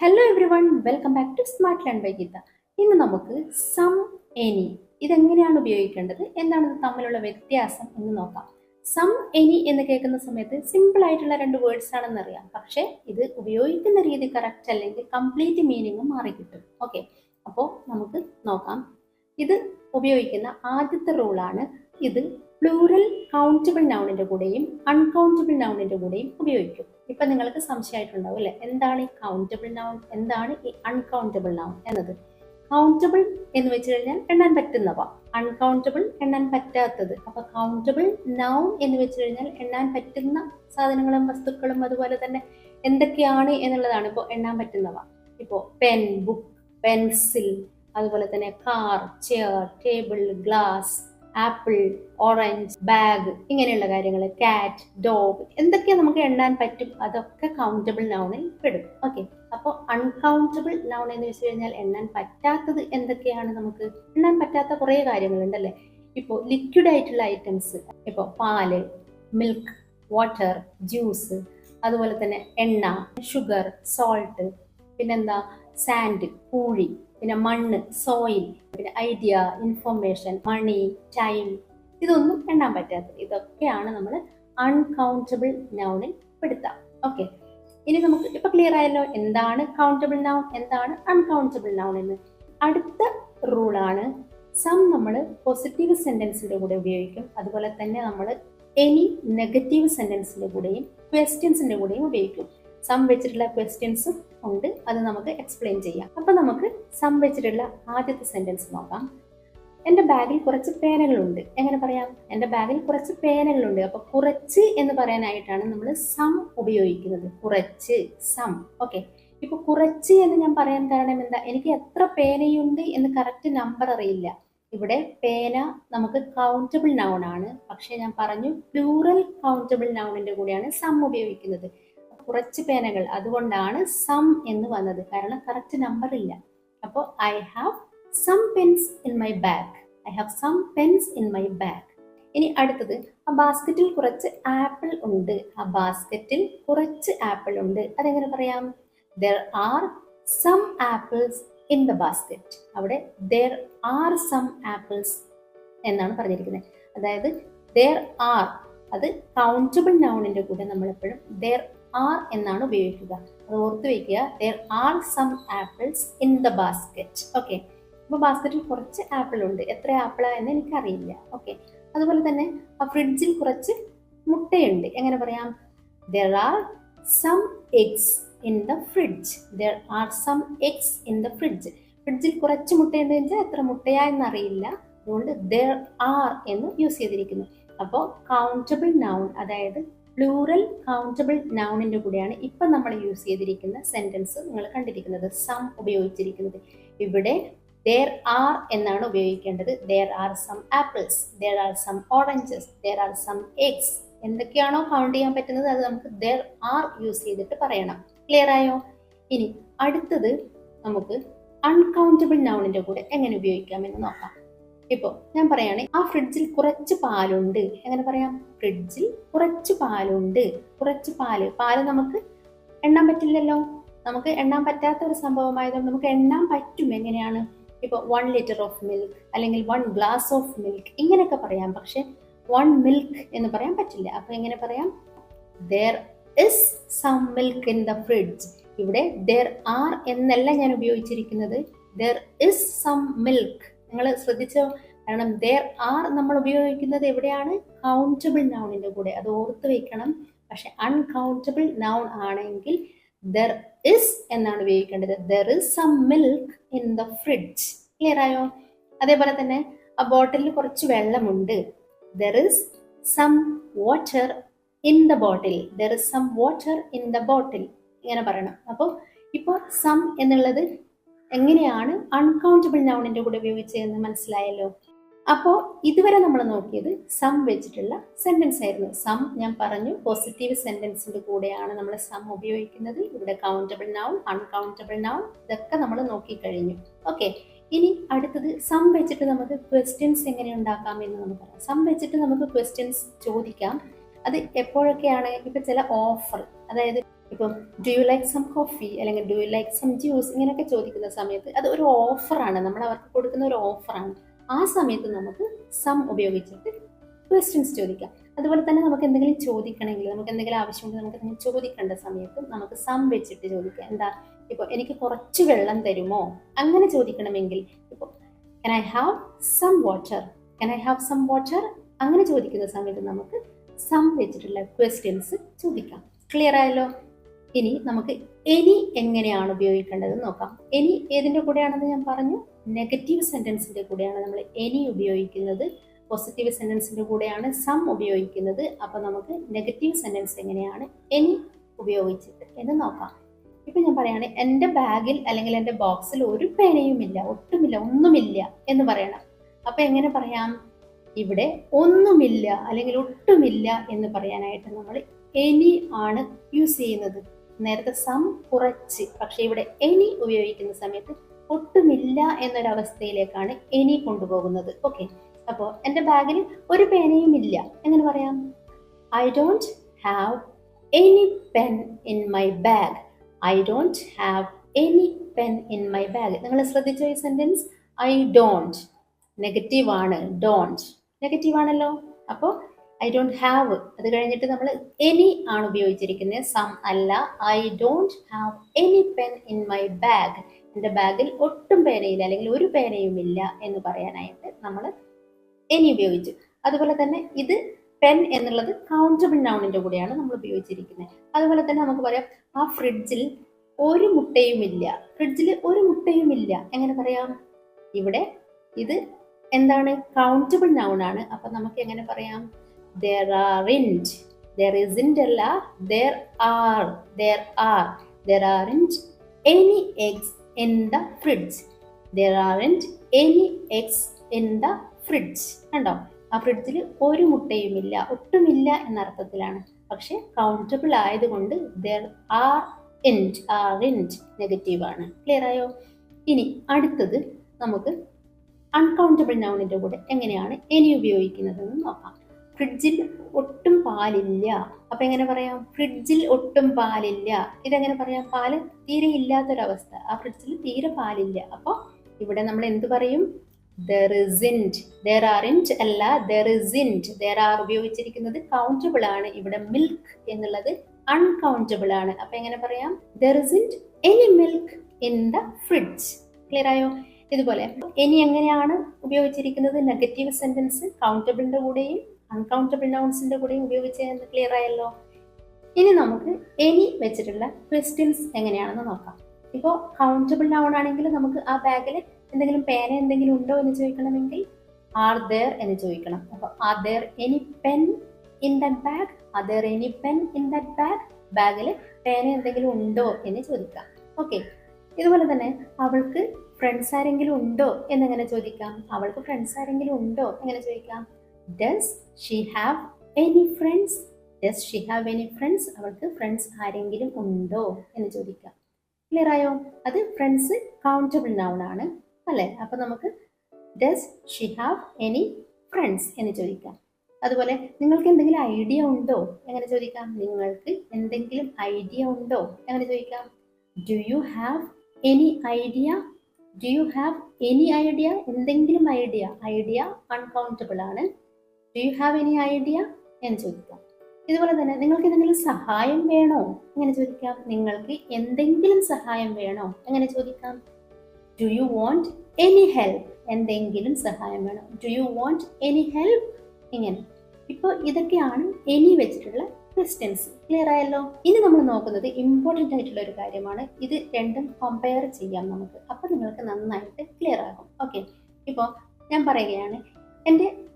Hello everyone welcome back to smart learn by Geetha ഇന്ന് നമുക്ക് some any ഇതെങ്ങനെയാണ് ഉപയോഗിക്കേണ്ടത് എന്താണ് തമ്മിലുള്ള വ്യത്യാസം എന്ന് നോക്കാം. സം എനി എന്ന് കേൾക്കുന്ന സമയത്ത് സിമ്പിൾ ആയിട്ടുള്ള രണ്ട് വേർഡ്സ് ആണെന്ന് അറിയാം. പക്ഷേ ഇത് ഉപയോഗിക്കുന്ന രീതി കറക്റ്റ് അല്ലെങ്കിൽ കംപ്ലീറ്റ് മീനിങ് മാറി കിട്ടും. ഓക്കെ അപ്പോൾ നമുക്ക് നോക്കാം. ഇത് ഉപയോഗിക്കുന്ന ആദ്യത്തെ റൂളാണ് ഇത് പ്ലൂറൽ കൗണ്ടബിൾ നൗണിന്റെ കൂടെയും അൺകൗണ്ടബിൾ നൗണിന്റെ കൂടെയും ഉപയോഗിക്കും. ഇപ്പൊ നിങ്ങൾക്ക് സംശയമായിട്ടുണ്ടാവും അല്ലെ? എന്താണ് ഈ കൗണ്ടബിൾ നൗൺ എന്താണ് ഈ അൺകൗണ്ടബിൾ നൗൺ എന്നത്? കൗണ്ടബിൾ എന്ന് വെച്ച് കഴിഞ്ഞാൽ എണ്ണാൻ പറ്റുന്നവ. അൺകൗണ്ടബിൾ എണ്ണാൻ പറ്റാത്തത്. അപ്പൊ കൗണ്ടബിൾ നൗൺ എന്ന് വെച്ച് കഴിഞ്ഞാൽ എണ്ണാൻ പറ്റുന്ന സാധനങ്ങളും വസ്തുക്കളും അതുപോലെ തന്നെ എന്തൊക്കെയാണ് എന്നുള്ളതാണ് ഇപ്പോൾ എണ്ണാൻ പറ്റുന്നവ. ഇപ്പോൾ പെൻ ബുക്ക് പെൻസിൽ അതുപോലെ തന്നെ car chair table glass apple orange bag ഇങ്ങനെയുള്ള കാര്യങ്ങൾ കാറ്റ് ഡോഗ് എന്തൊക്കെയാണ് നമുക്ക് എണ്ണാൻ പറ്റും? അതൊക്കെ കൗണ്ടബിൾ നൗണിൽ പെടും. ഓക്കെ അപ്പോൾ അൺകൗണ്ടബിൾ നൗൺ എന്ന് വെച്ച് കഴിഞ്ഞാൽ എണ്ണാൻ പറ്റാത്തത് എന്തൊക്കെയാണ് നമുക്ക്? എണ്ണാൻ പറ്റാത്ത കുറേ കാര്യങ്ങളുണ്ടല്ലേ? ഇപ്പോൾ ലിക്വിഡ് ആയിട്ടുള്ള ഐറ്റംസ് ഇപ്പോൾ പാൽ മിൽക്ക് വാട്ടർ ജ്യൂസ് അതുപോലെ തന്നെ എണ്ണ ഷുഗർ സോൾട്ട് പിന്നെന്താ? സാൻഡ് പൂഴി പിന്നെ മണ്ണ് സോയിൽ പിന്നെ ഐഡിയ ഇൻഫർമേഷൻ മണി ടൈം ഇതൊന്നും എണ്ണാൻ പറ്റാത്തത് ഇതൊക്കെയാണ് നമ്മൾ അൺകൗണ്ടബിൾ നൗണിൽ പെടുത്താം. ഓക്കെ ഇനി നമുക്ക് ഇപ്പൊ ക്ലിയർ ആയല്ലോ എന്താണ് കൗണ്ടബിൾ നൗൺ എന്താണ് അൺകൗണ്ടബിൾ നൗൺ എന്ന്. അടുത്ത റൂളാണ് സം നമ്മൾ പോസിറ്റീവ് സെന്റൻസിന്റെ കൂടെ ഉപയോഗിക്കും. അതുപോലെ തന്നെ നമ്മൾ എനി നെഗറ്റീവ് സെന്റൻസിന്റെ കൂടെയും ക്വസ്റ്റ്യൻസിന്റെ കൂടെയും ഉപയോഗിക്കും. സം വെച്ചിട്ടുള്ള ക്വസ്റ്റ്യൻസും ഉണ്ട്. അത് നമുക്ക് എക്സ്പ്ലെയിൻ ചെയ്യാം. അപ്പം നമുക്ക് സം വെച്ചിട്ടുള്ള ആദ്യത്തെ സെന്റൻസ് നോക്കാം. എന്റെ ബാഗിൽ കുറച്ച് പേനകളുണ്ട്. എങ്ങനെ പറയാം? എന്റെ ബാഗിൽ കുറച്ച് പേനകളുണ്ട്. അപ്പോൾ കുറച്ച് എന്ന് പറയാനായിട്ടാണ് നമ്മൾ സം ഉപയോഗിക്കുന്നത്. കുറച്ച് സം ഓക്കെ ഇപ്പൊ കുറച്ച് എന്ന് ഞാൻ പറയാൻ കാരണം എന്താ? എനിക്ക് എത്ര പേനയുണ്ട് എന്ന് കറക്റ്റ് നമ്പർ അറിയില്ല. ഇവിടെ പേന നമുക്ക് കൗണ്ടബിൾ നൗൺ ആണ്. പക്ഷെ ഞാൻ പറഞ്ഞു പ്ലൂറൽ കൗണ്ടബിൾ നൗണിന്റെ കൂടെയാണ് സം ഉപയോഗിക്കുന്നത്. കുറച്ച് പേനകൾ അതുകൊണ്ടാണ് സം എന്ന് വന്നത്. കാരണം കറക്റ്റ് നമ്പർ ഇല്ല. അപ്പോൾ I have some pens in my bag I have some pens in my bag ഇനി അടുത്തത് ആ ബാസ്ക്കറ്റിൽ കുറച്ച് ആപ്പിൾ ഉണ്ട്. ആ ബാസ്ക്കറ്റിൽ കുറച്ച് ആപ്പിൾ ഉണ്ട്. അതെങ്ങനെ പറയാം? There are some apples in the basket അവിടെ ദർ ആർ സം ആപ്പിൾസ് എന്നാണ് പറഞ്ഞിരിക്കുന്നത്. അതായത് ദർ ആർ അത് കൗണ്ടബിൾ നൗണിന്റെ കൂടെ നമ്മൾ എപ്പോഴും ദർ ആർ എന്നാണ് ഉപയോഗിക്കുക. അത് ഓർത്ത് വയ്ക്കുക there are some apples in the basket okay അപ്പോൾ ബാസ്ക്കറ്റിൽ കുറച്ച് ആപ്പിൾ ഉണ്ട്. എത്ര ആപ്പിളാ എന്ന് എനിക്കറിയില്ല. ഓക്കെ അതുപോലെ തന്നെ ആ ഫ്രിഡ്ജിൽ കുറച്ച് മുട്ടയുണ്ട്. എങ്ങനെ പറയാം? There are some eggs in the fridge there are some eggs in the fridge ഫ്രിഡ്ജിൽ കുറച്ച് മുട്ടയുണ്ട് വെച്ചാൽ എത്ര മുട്ടയാ എന്നറിയില്ല. അതുകൊണ്ട് ദർ ആർ എന്ന് യൂസ് ചെയ്തിരിക്കുന്നു. അപ്പോൾ കൗണ്ടബിൾ നൗൺ അതായത് പ്ലൂറൽ കൗണ്ടബിൾ നൗണിന്റെ കൂടെയാണ് ഇപ്പം നമ്മൾ യൂസ് ചെയ്തിരിക്കുന്ന സെന്റൻസ് നിങ്ങൾ കണ്ടിരിക്കുന്നത് സം ഉപയോഗിച്ചിരിക്കുന്നത്. ഇവിടെ ദർ ആർ എന്നാണ് ഉപയോഗിക്കേണ്ടത്. There are some apples there are some oranges there are some eggs എന്തൊക്കെയാണോ കൗണ്ട് ചെയ്യാൻ പറ്റുന്നത് അത് നമുക്ക് ദർ ആർ യൂസ് ചെയ്തിട്ട് പറയണം. ക്ലിയർ ആയോ? ഇനി അടുത്തത് നമുക്ക് അൺകൗണ്ടബിൾ നൗണിന്റെ കൂടെ എങ്ങനെ ഉപയോഗിക്കാമെന്ന് നോക്കാം. ഇപ്പോൾ ഞാൻ പറയാണ് ആ ഫ്രിഡ്ജിൽ കുറച്ച് പാലുണ്ട്. എങ്ങനെ പറയാം? ഫ്രിഡ്ജിൽ കുറച്ച് പാലുണ്ട്. കുറച്ച് പാൽ. പാൽ നമുക്ക് എണ്ണാൻ പറ്റില്ലല്ലോ. നമുക്ക് എണ്ണാൻ പറ്റാത്ത ഒരു സംഭവമായതുകൊണ്ട് നമുക്ക് എണ്ണാൻ പറ്റും എങ്ങനെയാണ്? ഇപ്പോൾ വൺ ലിറ്റർ ഓഫ് മിൽക്ക് അല്ലെങ്കിൽ വൺ ഗ്ലാസ് ഓഫ് മിൽക്ക് ഇങ്ങനെയൊക്കെ പറയാം. പക്ഷെ വൺ മിൽക്ക് എന്ന് പറയാൻ പറ്റില്ല. അപ്പം എങ്ങനെ പറയാം? There is some milk in the fridge ഇവിടെ ദർ ആർ എന്നല്ല ഞാൻ ഉപയോഗിച്ചിരിക്കുന്നത്. ദർ ഇസ് സം മിൽക്ക് നിങ്ങൾ ശ്രദ്ധിച്ചോ? കാരണം ദർ ആർ നമ്മൾ ഉപയോഗിക്കുന്നത് എവിടെയാണ്? കൗണ്ടബിൾ നൗണിന്റെ കൂടെ. അത് ഓർത്ത് വെക്കണം. പക്ഷെ അൺകൗണ്ടബിൾ നൗൺ ആണെങ്കിൽ ദർ ഇസ് എന്നാണ് ഉപയോഗിക്കേണ്ടത്. There is some milk in the fridge clear ആയോ? അതേപോലെ തന്നെ ആ ബോട്ടിലിൽ കുറച്ച് വെള്ളമുണ്ട്. There is some water in the bottle there is some water in the bottle ഇങ്ങനെ പറയണം. അപ്പോൾ ഇപ്പോൾ സം എന്നുള്ളത് എങ്ങനെയാണ് അൺകൗണ്ടബിൾ നൗണിന്റെ കൂടെ ഉപയോഗിച്ചതെന്ന് മനസ്സിലായല്ലോ? അപ്പോൾ ഇതുവരെ നമ്മൾ നോക്കിയത് സം വെച്ചിട്ടുള്ള സെന്റൻസ് ആയിരുന്നു. സം ഞാൻ പറഞ്ഞു പോസിറ്റീവ് സെന്റൻസിന്റെ കൂടെയാണ് നമ്മൾ സം ഉപയോഗിക്കുന്നത്. ഇവിടെ കൗണ്ടബിൾ നൗൺ അൺകൗണ്ടബിൾ നൗൺ ഇതൊക്കെ നമ്മൾ നോക്കിക്കഴിഞ്ഞു. ഓക്കെ ഇനി അടുത്തത് സം വെച്ചിട്ട് നമുക്ക് ക്വസ്റ്റ്യൻസ് എങ്ങനെ ഉണ്ടാക്കാം എന്ന് നമുക്ക് പറയാം. സം വെച്ചിട്ട് നമുക്ക് ക്വസ്റ്റ്യൻസ് ചോദിക്കാം. അത് എപ്പോഴൊക്കെയാണ്? ഇപ്പൊ ചില ഓഫർ അതായത് ഇപ്പം do you like some coffee അല്ലെങ്കിൽ do you like some juice ഇങ്ങനെയൊക്കെ ചോദിക്കുന്ന സമയത്ത് അത് ഒരു ഓഫറാണ് നമ്മൾ അവർക്ക് കൊടുക്കുന്ന ഒരു ഓഫറാണ് ആ സമയത്ത് നമുക്ക് സം ഉപയോഗിച്ചിട്ട് ക്വസ്റ്റ്യൻസ് ചോദിക്കാം. അതുപോലെ തന്നെ നമുക്ക് എന്തെങ്കിലും ചോദിക്കണമെങ്കിൽ നമുക്ക് എന്തെങ്കിലും ആവശ്യമുണ്ടെങ്കിൽ നമുക്ക് എന്തെങ്കിലും ചോദിക്കേണ്ട സമയത്ത് നമുക്ക് സം വെച്ചിട്ട് ചോദിക്കാം. എന്താ? ഇപ്പോൾ എനിക്ക് കുറച്ച് വെള്ളം തരുമോ? അങ്ങനെ ചോദിക്കണമെങ്കിൽ ഇപ്പോൾ can I have some water can I have some water അങ്ങനെ ചോദിക്കുന്ന സമയത്ത് നമുക്ക് സം വെച്ചിട്ടുള്ള ക്വസ്റ്റ്യൻസ് ചോദിക്കാം. ക്ലിയർ ആയല്ലോ? ഇനി നമുക്ക് എനി എങ്ങനെയാണ് ഉപയോഗിക്കേണ്ടത് നോക്കാം. എനി ഏതിന്റെ കൂടെയാണെന്ന് ഞാൻ പറഞ്ഞു? നെഗറ്റീവ് സെന്റൻസിന്റെ കൂടെയാണ് നമ്മൾ എനി ഉപയോഗിക്കുന്നത്. പോസിറ്റീവ് സെന്റൻസിന്റെ കൂടെയാണ് സം ഉപയോഗിക്കുന്നത്. അപ്പോൾ നമുക്ക് നെഗറ്റീവ് സെന്റൻസ് എങ്ങനെയാണ് എനി ഉപയോഗിച്ചിട്ട് എന്ന് നോക്കാം. ഇപ്പം ഞാൻ പറയുകയാണ് എന്റെ ബാഗിൽ അല്ലെങ്കിൽ എന്റെ ബോക്സിൽ ഒരു പേനയുമില്ല ഒട്ടുമില്ല ഒന്നുമില്ല എന്ന് പറയണം. അപ്പം എങ്ങനെ പറയാം? ഇവിടെ ഒന്നുമില്ല അല്ലെങ്കിൽ ഒട്ടുമില്ല എന്ന് പറയാനായിട്ട് നമ്മൾ എനി ആണ് യൂസ് ചെയ്യുന്നത്. നേരത്തെ സം കുറച്ച് പക്ഷെ ഇവിടെ എനി ഉപയോഗിക്കുന്ന സമയത്ത് ഒട്ടുമില്ല എന്നൊരവസ്ഥയിലേക്കാണ് എനി കൊണ്ടുപോകുന്നത്. ഓക്കെ. അപ്പോൾ എന്റെ ബാഗിൽ ഒരു പേനയും ഇല്ല. എങ്ങനെ പറയാം? I don't have any pen in my bag I don't have any pen in my bag നിങ്ങൾ ശ്രദ്ധിച്ച ഈ സെന്റൻസ് ഐ ഡോണ്ട് നെഗറ്റീവ് ആണ്. ഡോണ്ട് നെഗറ്റീവ് ആണല്ലോ. അപ്പോൾ ഐ ഡോണ്ട് ഹാവ് അത് കഴിഞ്ഞിട്ട് നമ്മൾ എനി ആണ് ഉപയോഗിച്ചിരിക്കുന്നത്. സം അല്ല. I don't have any pen in my bag എന്റെ ബാഗിൽ ഒട്ടും പേനയില്ല. അല്ലെങ്കിൽ ഒരു പേനയും ഇല്ല എന്ന് പറയാനായിട്ട് നമ്മൾ എനി ഉപയോഗിച്ചു. അതുപോലെ തന്നെ ഇത് പെൻ എന്നുള്ളത് കൗണ്ടബിൾ നൗണിന്റെ കൂടെയാണ് നമ്മൾ ഉപയോഗിച്ചിരിക്കുന്നത്. അതുപോലെ തന്നെ നമുക്ക് പറയാം ആ ഫ്രിഡ്ജിൽ ഒരു മുട്ടയുമില്ല ഫ്രിഡ്ജിൽ ഒരു മുട്ടയുമില്ല എങ്ങനെ പറയാം? ഇവിടെ ഇത് എന്താണ്? കൗണ്ടബിൾ നൗൺ ആണ്. അപ്പം നമുക്ക് എങ്ങനെ പറയാം? ദർ ആറിന്റ് ദർ ഇന്റ് അല്ല there are there are there aren't any eggs in the fridge there aren't any eggs in the fridge കണ്ടോ? ആ ഫ്രിഡ്ജിൽ ഒരു മുട്ടയുമില്ല ഒട്ടുമില്ല എന്നർത്ഥത്തിലാണ് പക്ഷെ കൗണ്ടബിൾ ആയതുകൊണ്ട് there aren't aren't clear ആയോ? ഇനി അടുത്തത് നമുക്ക് അൺകൗണ്ടബിൾ നൗണിന്റെ കൂടെ എങ്ങനെയാണ് ഇനി ഉപയോഗിക്കുന്നതെന്ന് നോക്കാം. ഫ്രിഡ്ജിൽ ഒട്ടും പാലില്ല. അപ്പം എങ്ങനെ പറയാം? ഫ്രിഡ്ജിൽ ഒട്ടും പാലില്ല. ഇതെങ്ങനെ പറയാം? പാൽ തീരെ ഇല്ലാത്തൊരവസ്ഥ. ആ ഫ്രിഡ്ജിൽ തീരെ പാലില്ല. അപ്പോൾ ഇവിടെ നമ്മൾ എന്ത് പറയും? ദർ ഇസിന്റ് ദർ ആർ അല്ല ദർ ഇസിന്റ് ദർ ആർ ഉപയോഗിച്ചിരിക്കുന്നത് കൗണ്ടബിൾ ആണ്. ഇവിടെ മിൽക്ക് എന്നുള്ളത് അൺകൗണ്ടബിൾ ആണ്. അപ്പൊ എങ്ങനെ പറയാം? There isn't any milk in the fridge clear ആയോ? ഇതുപോലെ. ഇനി എങ്ങനെയാണ് ഉപയോഗിച്ചിരിക്കുന്നത്? നെഗറ്റീവ് സെന്റൻസ് കൗണ്ടബിളിന്റെ കൂടെയും അൺകൗണ്ടബിൾ നൗൺസിന്റെ കൂടെയും ഉപയോഗിച്ച് ക്ലിയർ ആയല്ലോ? ഇനി നമുക്ക് എനി വെച്ചിട്ടുള്ള ക്വസ്റ്റ്യൻസ് എങ്ങനെയാണെന്ന് നോക്കാം. ഇപ്പോൾ കൗണ്ടബിൾ നൗൺ ആണെങ്കിൽ നമുക്ക് ആ ബാഗിൽ എന്തെങ്കിലും പേന എന്തെങ്കിലും ഉണ്ടോ എന്ന് ചോദിക്കണമെങ്കിൽ ആർ ദർ എന്ന് ചോദിക്കണം. അപ്പോൾ are there any pen in that bag are there any pen in that bag ബാഗിൽ പേന എന്തെങ്കിലും ഉണ്ടോ എന്ന് ചോദിക്കാം. ഓക്കെ ഇതുപോലെ തന്നെ അവൾക്ക് ഫ്രണ്ട്സ് ആരെങ്കിലും ഉണ്ടോ എന്നെങ്ങനെ ചോദിക്കാം. അവൾക്ക് ഫ്രണ്ട്സ് ആരെങ്കിലും ഉണ്ടോ? എങ്ങനെ ചോദിക്കാം? Does she have any friends does she have any friends അവൾക്ക് ഫ്രണ്ട്സ് ആരെങ്കിലും ഉണ്ടോ എന്ന് ചോദിക്കാം. ക്ലിയർ ആയോ? അത് ഫ്രണ്ട്സ് കൗണ്ടബിൾ നൗൺ ആണ് അല്ലേ? അപ്പം നമുക്ക് does she have any friends എന്ന് ചോദിക്കാം. അതുപോലെ നിങ്ങൾക്ക് എന്തെങ്കിലും ഐഡിയ ഉണ്ടോ? എങ്ങനെ ചോദിക്കാം? നിങ്ങൾക്ക് എന്തെങ്കിലും ഐഡിയ ഉണ്ടോ? എങ്ങനെ ചോദിക്കാം? Do you have any idea do you have any idea എന്തെങ്കിലും ഐഡിയ ഐഡിയ അൺകൗണ്ടബിൾ ആണ്. Do you have any idea എന്ന് ചോദിക്കാം. ഇതുപോലെ തന്നെ നിങ്ങൾക്ക് എന്തെങ്കിലും സഹായം വേണോ? എങ്ങനെ ചോദിക്കാം. നിങ്ങൾക്ക് എന്തെങ്കിലും സഹായം വേണോ? എങ്ങനെ ചോദിക്കാം. Do you want any help എന്തെങ്കിലും സഹായം വേണോ? Do you want any help ഇങ്ങനെ. ഇപ്പോൾ ഇതൊക്കെയാണ് എനി വെച്ചിട്ടുള്ള ക്വസ്റ്റ്യൻസ് ക്ലിയർ ആയല്ലോ? ഇനി നമ്മൾ നോക്കുന്നത് ഇമ്പോർട്ടന്റ് ആയിട്ടുള്ള ഒരു കാര്യമാണ്. ഇത് രണ്ടും കമ്പയർ ചെയ്യാം നമുക്ക്. അപ്പോൾ നിങ്ങൾക്ക് നന്നായിട്ട് ക്ലിയർ ആകും. ഓക്കെ ഇപ്പോൾ ഞാൻ പറയുകയാണ്. എന്റെ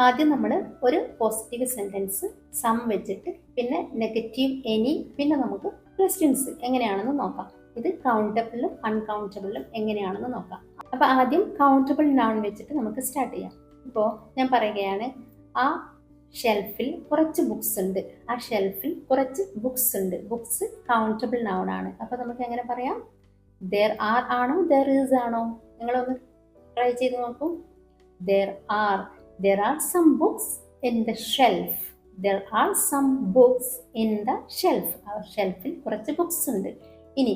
ആദ്യം നമ്മൾ ഒരു പോസിറ്റീവ് സെന്റൻസ് സം വെച്ചിട്ട് പിന്നെ നെഗറ്റീവ് എനി പിന്നെ നമുക്ക് ക്വസ്റ്റ്യൻസ് എങ്ങനെയാണെന്ന് നോക്കാം. ഇത് കൗണ്ടബിളും അൺകൗണ്ടബിളും എങ്ങനെയാണെന്ന് നോക്കാം. അപ്പോൾ ആദ്യം കൗണ്ടബിൾ നൗൺ വെച്ചിട്ട് നമുക്ക് സ്റ്റാർട്ട് ചെയ്യാം. ഇപ്പോൾ ഞാൻ പറയുകയാണ് ആ ഷെൽഫിൽ കുറച്ച് ബുക്സ് ഉണ്ട്. ആ ഷെൽഫിൽ കുറച്ച് ബുക്സ് ഉണ്ട്. ബുക്സ് കൗണ്ടബിൾ നൗൺ ആണ്. അപ്പോൾ നമുക്ക് എങ്ങനെ പറയാം? ദർ ആർ ആണോ? ദർ ഈസ് ആണോ? നിങ്ങളൊന്ന് ട്രൈ ചെയ്ത് നോക്കൂ. There are there are some books in the shelf. There are some books in the shelf. ആ ഷെൽഫിൽ കുറച്ച് ബുക്സ് ഉണ്ട്. ഇനി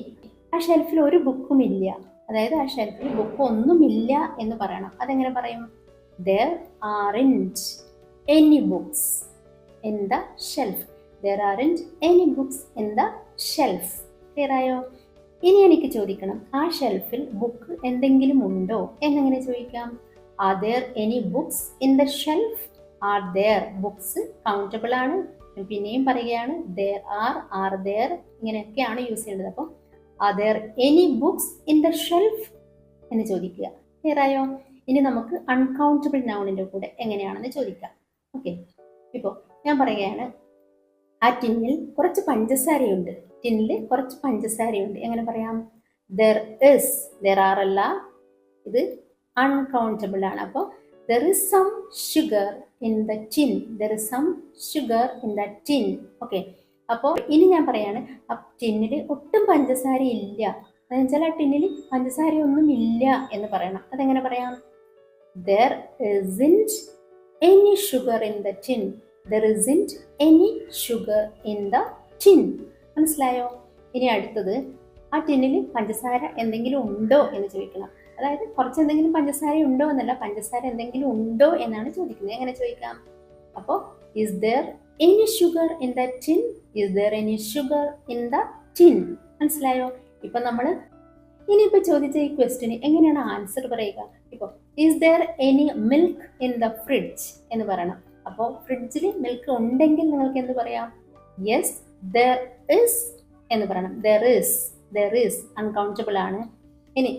ആ ഷെൽഫിൽ ഒരു ബുക്കും ഇല്ല. അതായത് ആ ഷെൽഫിൽ ബുക്ക് ഒന്നുമില്ല എന്ന് പറയണം. അതെങ്ങനെ പറയും? There aren't any books in the shelf there aren't any books in the shelf clear ആയോ? ഇനി എനിക്ക് ചോദിക്കണം. ആ ഷെൽഫിൽ ബുക്ക് എന്തെങ്കിലും ഉണ്ടോ? എന്നെങ്ങനെ ചോദിക്കാം? Are there any books in the shelf are there books countable ആണ്? പിന്നെയും പറയുകയാണ് ദർ ആർ ആർ ദർ ഇങ്ങനെയൊക്കെയാണ് യൂസ് ചെയ്യേണ്ടത്. അപ്പം are there any books in the shelf എന്ന് ചോദിക്കുക. ക്ലിയർ ആയോ? ഇനി നമുക്ക് അൺകൗണ്ടബിൾ നൗണിന്റെ കൂടെ എങ്ങനെയാണെന്ന് ചോദിക്കാം. ഓക്കെ ഇപ്പോൾ ഞാൻ പറയുകയാണ് ആ ടിന്നിൽ കുറച്ച് പഞ്ചസാരയുണ്ട്. ടിന്നിൽ കുറച്ച് പഞ്ചസാരയുണ്ട്. എങ്ങനെ പറയാം? ദർ ഇസ് ദർ ആർ അല്ല. ഇത് അൺകൗണ്ടബിൾ ആണ്. അപ്പോൾ there is some sugar in the tin there is some sugar in the tin okay അപ്പോൾ ഇനി ഞാൻ പറയാണ് ആ ടിന്നിൽ ഒട്ടും പഞ്ചസാര ഇല്ല എന്നുവെച്ചാൽ ആ ടിന്നിൽ പഞ്ചസാര ഒന്നും ഇല്ല എന്ന് പറയണം. അതെങ്ങനെ പറയാം? There isn't any sugar in the tin there isn't any sugar in the tin മനസ്സിലായോ? ഇനി അടുത്തത് ആ ടിന്നിൽ പഞ്ചസാര എന്തെങ്കിലും ഉണ്ടോ എന്ന് ചോദിക്കണം. അതായത് കുറച്ച് എന്തെങ്കിലും പഞ്ചസാര ഉണ്ടോ എന്നല്ല പഞ്ചസാര എന്തെങ്കിലും ഉണ്ടോ എന്നാണ് ചോദിക്കുന്നത്. എങ്ങനെ ചോദിക്കാം? അപ്പോൾ is there any sugar in the tin is there any sugar in the tin മനസ്സിലായോ? ഇപ്പൊ നമ്മൾ ഇനിയിപ്പോൾ ചോദിച്ച ഈ ക്വസ്റ്റിന് എങ്ങനെയാണ് ആൻസർ പറയുക? ഇപ്പോൾ is there any milk in the fridge എന്ന് പറയണം. അപ്പോൾ ഫ്രിഡ്ജിൽ മിൽക്ക് ഉണ്ടെങ്കിൽ നിങ്ങൾക്ക് എന്ത് പറയാം? യെസ് ദർ ഇസ് എന്ന് പറയണം. There is there is uncountable ആണ്. ഇനി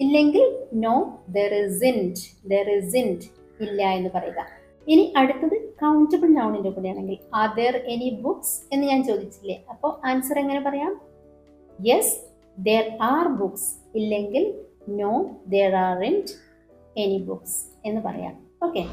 ഇല്ലെങ്കിൽ no there isn't there isn't ഇല്ല എന്ന് പറയുക. ഇനി അടുത്തത് കൗണ്ടബിൾ നൗണിന്റെ കൂടെയാണെങ്കിൽ ആർ ദർ എനി ബുക്സ് എന്ന് ഞാൻ ചോദിച്ചില്ലേ? അപ്പോൾ ആൻസർ എങ്ങനെ പറയാം? യെസ് ദർ ആർ ബുക്സ് ഇല്ലെങ്കിൽ no there aren't any books എന്ന് പറയാം. ഓക്കെ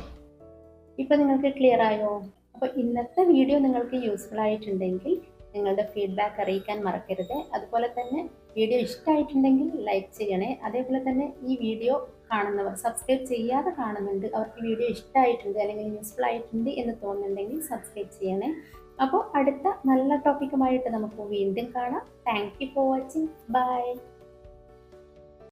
ഇപ്പം നിങ്ങൾക്ക് ക്ലിയർ ആയോ? അപ്പോൾ ഇന്നത്തെ വീഡിയോ നിങ്ങൾക്ക് യൂസ്ഫുൾ ആയിട്ടുണ്ടെങ്കിൽ നിങ്ങളുടെ ഫീഡ്ബാക്ക് അറിയിക്കാൻ മറക്കരുത്. അതുപോലെ തന്നെ വീഡിയോ ഇഷ്ടമായിട്ടുണ്ടെങ്കിൽ ലൈക്ക് ചെയ്യണേ. അതേപോലെ തന്നെ ഈ വീഡിയോ കാണുന്നവർ സബ്സ്ക്രൈബ് ചെയ്യാതെ കാണുന്നുണ്ട് അവർക്ക് വീഡിയോ ഇഷ്ടമായിട്ടുണ്ട് അല്ലെങ്കിൽ യൂസ്ഫുൾ ആയിട്ടുണ്ട് എന്ന് തോന്നുന്നുണ്ടെങ്കിൽ സബ്സ്ക്രൈബ് ചെയ്യണേ. അപ്പോൾ അടുത്ത നല്ല ടോപ്പിക്കുമായിട്ട് നമുക്ക് വീണ്ടും കാണാം. Thank you for watching bye